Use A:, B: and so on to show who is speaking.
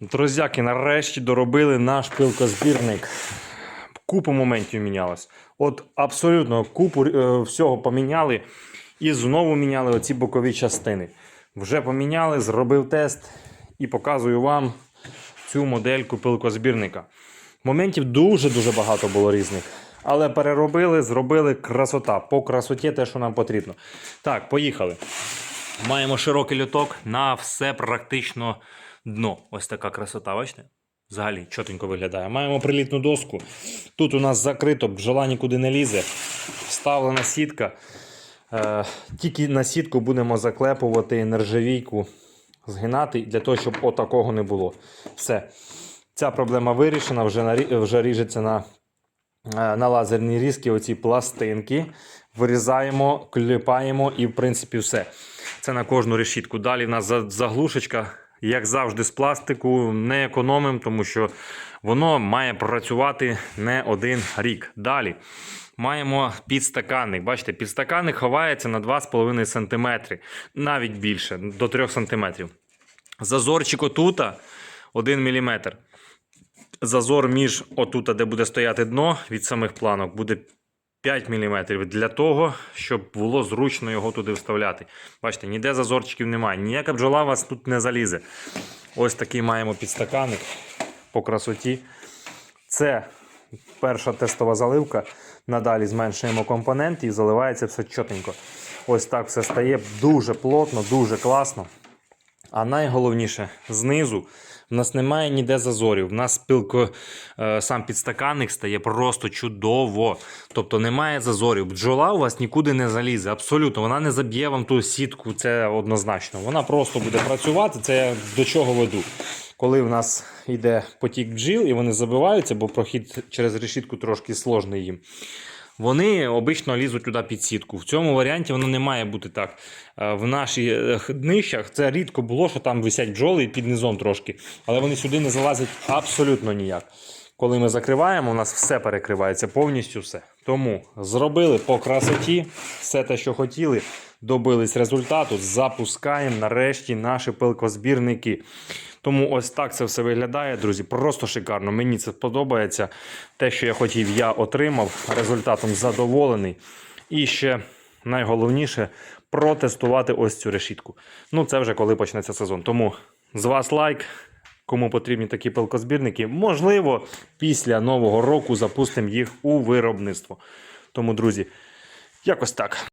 A: Друзяки, нарешті доробили наш пилкозбірник. Купу моментів мінялось. От абсолютно купу е, всього поміняли. І знову міняли оці бокові частини. Вже поміняли, зробив тест і показую вам цю модельку пилкозбірника. Моментів дуже-дуже багато було різних. Але переробили, зробили красота. По красоті те, що нам потрібно. Так, поїхали. Маємо широкий люток на все практично дно. Ось така красота, бачите? Взагалі чотенько виглядає. Маємо прилітну доску. Тут у нас закрито, бджола нікуди не лізе. Вставлена сітка. Е, тільки на сітку будемо заклепувати нержавійку, згинати для того, щоб отакого не було. Все. Ця проблема вирішена, вже, нарі- вже ріжеться на, е, на лазерні різки оці пластинки. Вирізаємо, кліпаємо і, в принципі, все. Це на кожну решітку. Далі в нас заглушечка, як завжди, з пластику, не економимо, тому що воно має працювати не один рік. Далі маємо підстаканник. Бачите, підстаканник ховається на 2,5 см, навіть більше, до 3 см. Зазорчик отута 1 мм. Зазор між отута, де буде стояти дно від самих планок, буде 5 мм для того, щоб було зручно його туди вставляти. Бачите, ніде зазорчиків немає. Ніяка бджола вас тут не залізе. Ось такий маємо підстаканник по красоті. Це перша тестова заливка. Надалі зменшуємо компоненти і заливається все чотенько. Ось так все стає дуже плотно, дуже класно. А найголовніше, знизу в нас немає ніде зазорів. В нас пилко, е, сам підстаканник стає просто чудово. Тобто немає зазорів. Бджола у вас нікуди не залізе. Абсолютно, вона не заб'є вам ту сітку, це однозначно. Вона просто буде працювати. Це я до чого веду. Коли в нас йде потік бджіл і вони забиваються, бо прохід через решітку трошки сложний їм. Вони обично лізуть туди під сітку. В цьому варіанті воно не має бути так. Е, В наших днищах це рідко було, що там висять бджоли під низом трошки, але вони сюди не залазять абсолютно ніяк. Коли ми закриваємо, у нас все перекривається, повністю все. Тому зробили по красоті все те, що хотіли, добились результату. Запускаємо нарешті наші пилкозбірники. Тому ось так це все виглядає, друзі. Просто шикарно. Мені це подобається. Те, що я хотів, я отримав. Результатом задоволений. І ще найголовніше протестувати ось цю решітку. Ну, це вже коли почнеться сезон. Тому з вас лайк. Кому потрібні такі пилкозбірники, можливо, після нового року запустимо їх у виробництво. Тому, друзі, якось так.